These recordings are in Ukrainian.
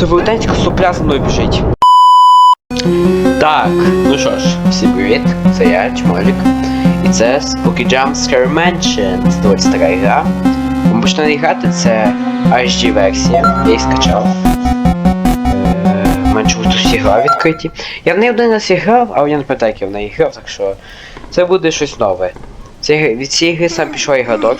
Це велетенська сопля за мною біжить. Так, ну що ж, всім привіт, це я, Чмолік. І це Spooky Jump Scare Mansion. Це доволі стара гра. Ми почнемо грати, це HD версія, я її скачав. В мене чомусь тут всі гра відкриті. Я в неї один раз грав, але я не пам'ятаю, як я в неї грав, так що це буде щось нове. Це, від цієї гри сам пішла і гадок.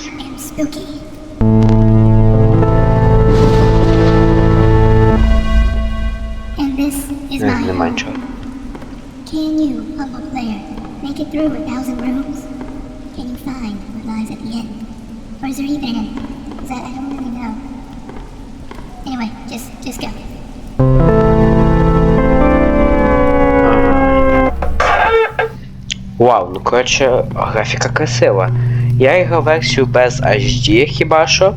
Вау, ну коротше, графіка красива. Я грав версію без HD хіба що.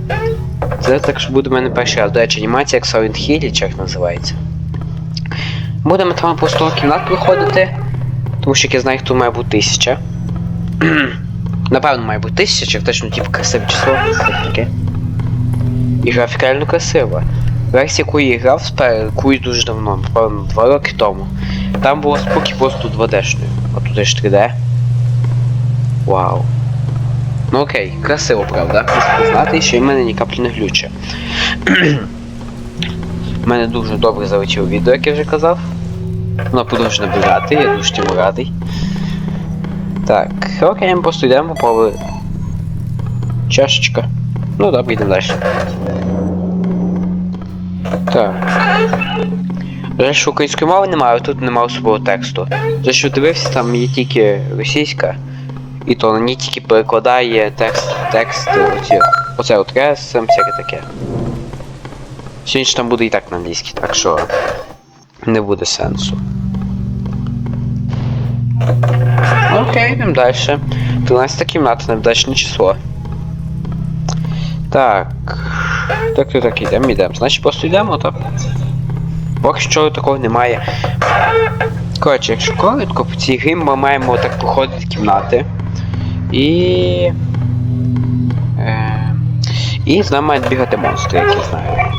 Це так що буде в мене перший раз. До речі, анімація як Silent Hill, чи як називається. Будемо там 100 кімнат проходити. Тому що як я знаю, тут має бути тисяча. Напевно, має бути тисяча, точно типу красиве число. І графіка реально красива. Версія, я грав, спер- якусь дуже давно, напевно, два роки тому. Там було спокі просто 2D-шною. А тут ж 3D. Вау. Ну окей, красиво, правда? Мушу знати, що в мене ні каплі не глюче. У мене дуже добре залетіло відео, як я вже казав. Воно продовжує набирати, я дуже цьому радий. Так, окей, ми просто йдемо по чашечка. Ну добре, йдемо далі. Так. Що української мови немає, тут немає особливого тексту. Жаль, що дивився, там є тільки російська, і то на ній тільки перекладає текст, текст, оці, оце от ресем, всяке таке. Сьогодні там буде і так на англійській, так що не буде сенсу. Окей, йдемо далі. 13 кімната, невдачне число. Так. Так, так, так, йдемо, йдемо. Значить просто йдемо, так? Поки що такого немає. Коротше, якщо коротко, по цій грі ми маємо так проходити кімнати. І. Е, і з нами мають бігати монстри, як я знаю.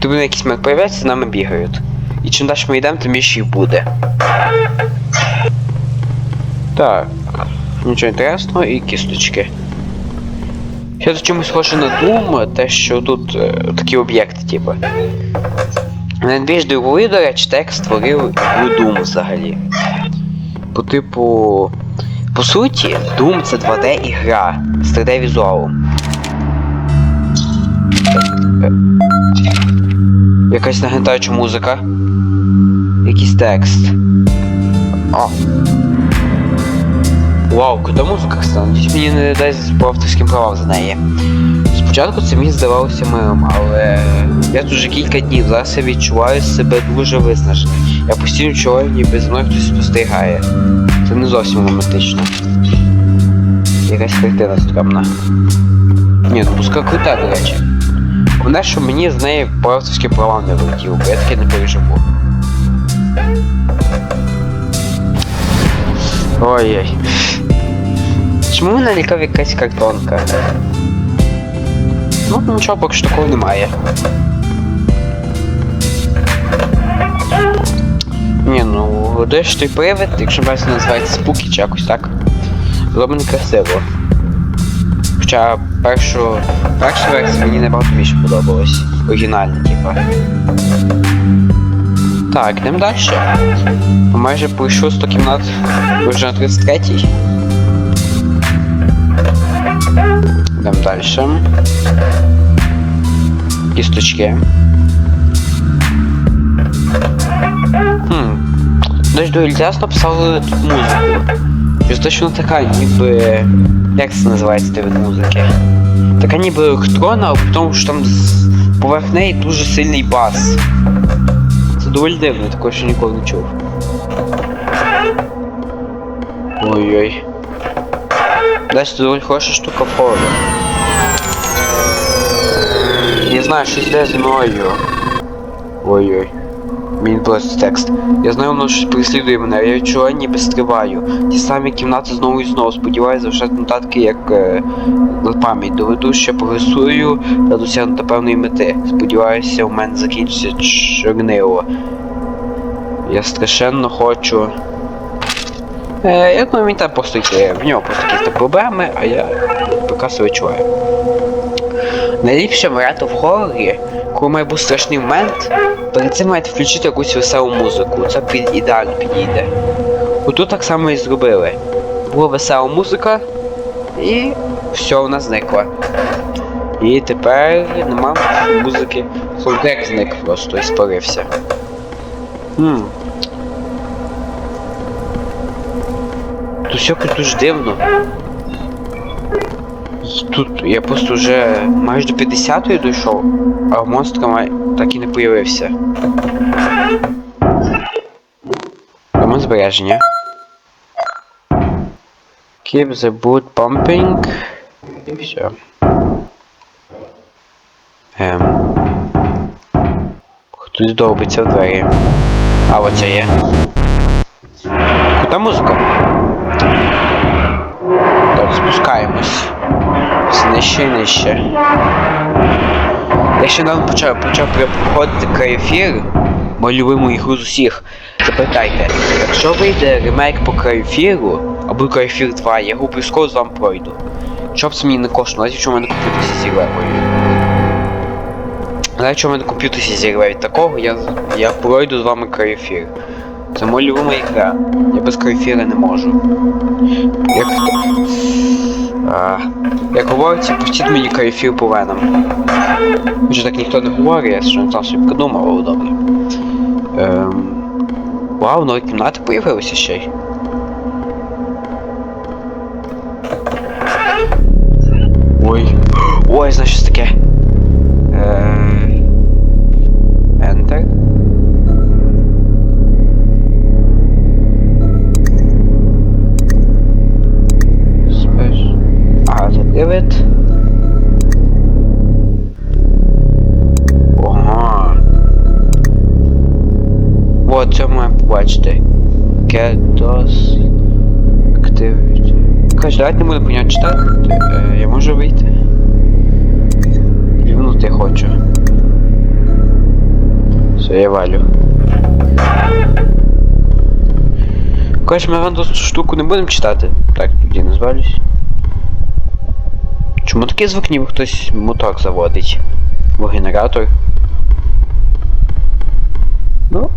Тобто якісь момент появляються, з нами бігають. І чим далі ми йдемо, тим більше їх буде. Так. Нічого інтересного і кісточки. Ще тут чомусь схоже на Doom, те, що тут е, такі об'єкти, типу. Найбільш дивовий, до речі, текст створив гру Doom взагалі. По типу. По суті, Doom це 2D ігра з 3D візуалом. Якась нагнетаюча музика. Якийсь текст. О. Вау, крута музика, кстати. Надіюсь, мені не дасть по авторським правам за неї. Спочатку це мені здавалося милим, але я тут вже кілька днів, зараз відчуваю себе дуже виснаженим. Я постійно відчуваю, ніби за мною хтось спостерігає. Це не зовсім романтично. Якась картина стрімна. Ні, ну музика крута, до речі. Головне, що мені з неї по авторським правам не вилетіло, бо я таке не переживу. Ой-ой. Чому мене лікав якась картонка? Ну, нічого поки що такого немає. Ні, ну, де той привид, якщо версія називається спуки чи якось так. Зроблено красиво. Хоча першу, перша версія мені набагато більше подобалась. Оригінальна, типа. Так, йдемо далі. Майже пройшов 100 кімнат вже на 33-й. Далі. Кісточки. Хм. Десь ясно писали тут музику. Щось точно така, ніби. Як це називається від музики? Така ніби електронна, а тому що там поверх неї дуже сильний бас. Це доволі дивно, такого ще ніколи не чув. Ой-ой. Десь це доволі хороша штука фору. Я знаю, що йде зі мною. Ой-ой. Він просто текст. Я знаю, воно щось переслідує мене, я відчуваю, ніби стрибаю. Ті самі кімнати знову і знову. Сподіваюся, залишати нотатки як е, на пам'ять. Доведу, що прогресую та досягну до певної мети. Сподіваюся, у мене закінчиться чорнило. Я страшенно хочу. Е, я думаю, він там просто йде. В нього просто якісь проблеми, а я прекрасно відчуваю. Найліпше варіант в хоррорі, коли має бути страшний момент, перед цим маєте включити якусь веселу музику. Це під ідеально підійде. Отут так само і зробили. Була весела музика, і все вона зникла. І тепер нема музики. Солдек зник просто і спарився. Хм. Тут все якось дуже дивно. Тут я просто вже майже до 50-ї дійшов, а монстр май... так і не появився. Дамо збереження. Keep the boot pumping. І все. Ем. Хтось довбиться в двері. А, оце є. Куди музика? Так, спускаємось. Все нижче і нижче. Я ще недавно почав, почав проходити Крайофір, мою любиму ігру з усіх. Запитайте, якщо вийде ремейк по Крайофіру, або Крайофір 2, я його обов'язково з вами пройду. Що б це мені не коштувало, навіть якщо в мене комп'ютер всі зірве. Навіть якщо в мене комп'ютер зірве від такого, я, я пройду з вами Крайофір. Це моя любима ігра. Я без Крайофіра не можу. Як а, як говориться, пустіть мені кайфір по венам. Вже так ніхто не говорить, я що не сам собі придумав, але добре. Ем... Вау, нові кімнати появилися ще й. Ой. Ой, знаєш щось таке? Е... Короче, давайте не буду поняття читати. Е, я можу вийти. Рівнути хочу. Все, я валю. Короче, ми вам цю штуку не будемо читати. Так, тоді не звалюсь. Чому такий звук, ніби хтось мотор заводить? Бо генератор. Ну,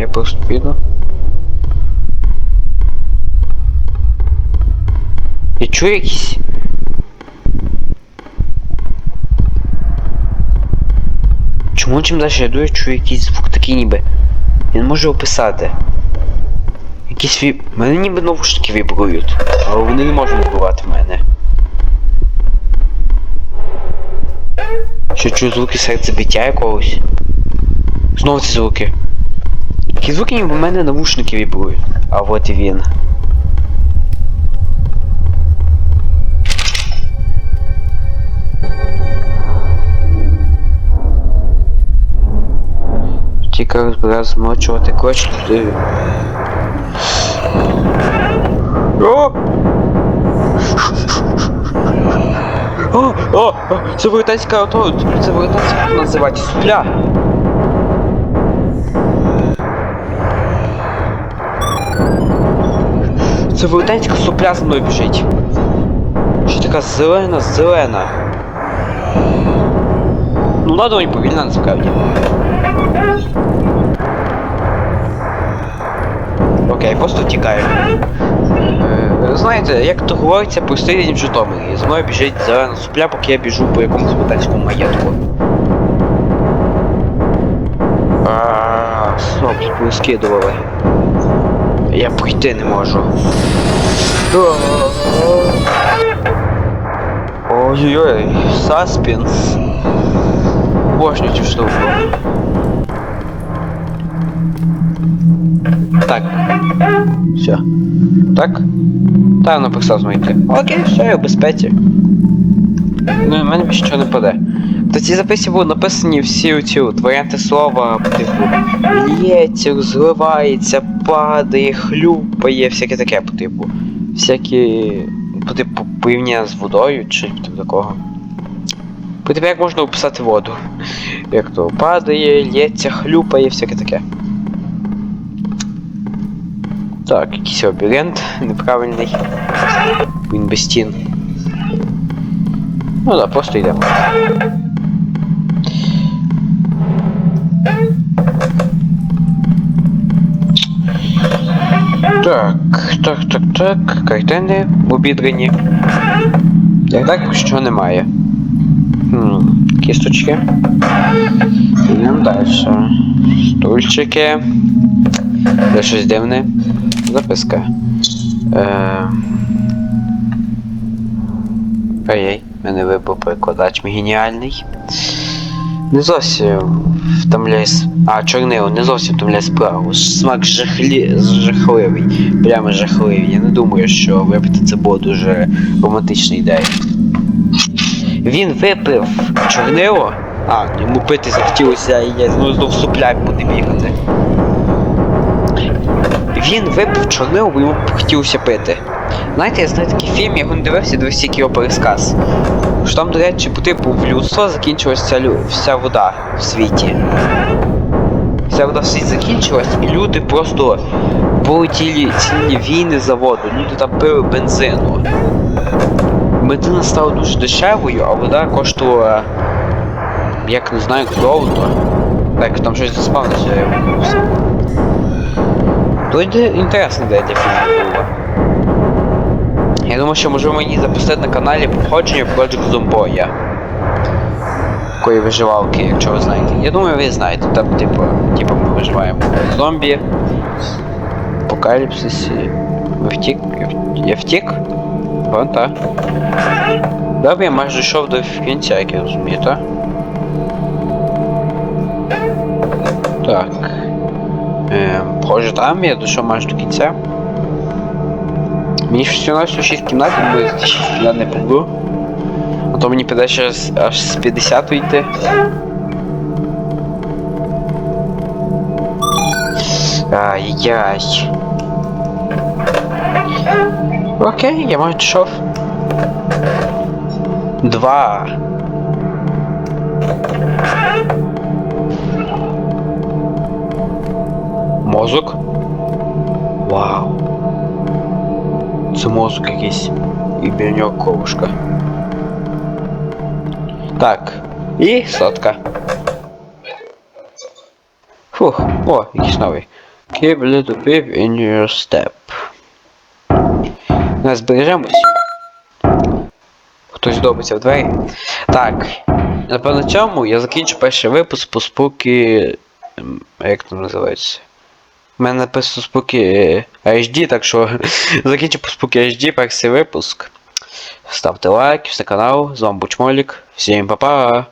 я просто піду. Я чую якісь. Чому чим далі я йду, я чую якийсь звук такий ніби. Я не можу описати. Якісь віб... Мене ніби навушники вібрують, але вони не можуть вибивати мене. Що чую звуки серцебиття якогось. Знову ці звуки. Такі звуки ніби в мене навушники вібрують. А от і він. Тільки розбирав змочувати коротше туди. О! О, о, це велетенська ото, це велетенська називається супля. Це велетенська супля за мною біжить. Що така зелена, зелена. Ну надо мені повільна насправді. Окей, просто тікаю. Е, Знаєте, як то говориться, простий день в Житомирі. За мною біжить зелена супля, поки я біжу по якомусь ботанському маєтку. Ааа, Стоп, розкидували. Я пройти не можу. Ой-ой-ой, саспенс. Божню цю штуку. Так. Все. Так? Та написав знайти. Окей, все, я в безпеці. Ну, в мене більше нічого не паде. Та ці записі були написані всі ці варіанти слова, типу, лється, зливається, падає, хлюпає, всяке таке, по типу. Всякі. По типу порівняння з водою чи типу такого. По типу, як можна описати воду? Як то падає, лється, хлюпає, всяке таке. Так, якийсь лабіринт неправильний. Він без стін. Ну да, просто йдемо. Так, так, так, так. Картини обідрані. Так, що немає. Хм, кісточки. Йдемо далі. Стульчики. Це щось дивне. Записка. Е... Ой-ой, мене випав перекладач мій геніальний. Не зовсім втомляє. А, чорнило, не зовсім втомляє справу. Смак жахлі... жахливий. Прямо жахливий. Я не думаю, що випити це було дуже романтична ідея. Він випив чорнило. А, йому пити захотілося і я знову знов супляк буде бігати. Він випив чорнило, бо йому хотілося пити. Знаєте, я знаю такий фільм, я його не дивився, дивився його пересказ. Що там, до речі, по типу в людство закінчилась вся, вода в світі. Вся вода в світі закінчилась, і люди просто були цілі, війни за воду. Люди там пили бензину. Бензина стала дуже дешевою, а вода коштувала. Як не знаю, як золото. Так, там щось заспавниться, іде інтересна ідея для фільму. Я думаю, що можливо мені запустити на каналі походження Project Zomboya. Такої виживалки, якщо ви знаєте. Я думаю, ви знаєте. Там, типу, типу ми виживаємо в зомбі. Апокаліпсисі. Втік? Я втік? Вон так. Добре, я майже дійшов до кінця, як я розумію, так? Так. Похоже там, я дійшов майже до кінця. Мені ж всього 6 кімнат, бо я 6 кімнат не побув. А то мені піде ще аж з 50 йти. Ай-яй. Окей, я майже дійшов. Два. Мозок. Вау. Це мозок якийсь. І біля нього ковушка. Так. І сотка. Фух, о, якийсь новий. Keep little pip in your step. Не збережемось. Хтось добиться в двері. Так. Напевно, на цьому я закінчу перший випуск по спуки. ем, Як там називається? У мене написано споки HD, так що закінчу по споки HD перший випуск. Ставте лайк, все канал, з вами Бучмолік. Всім па-па!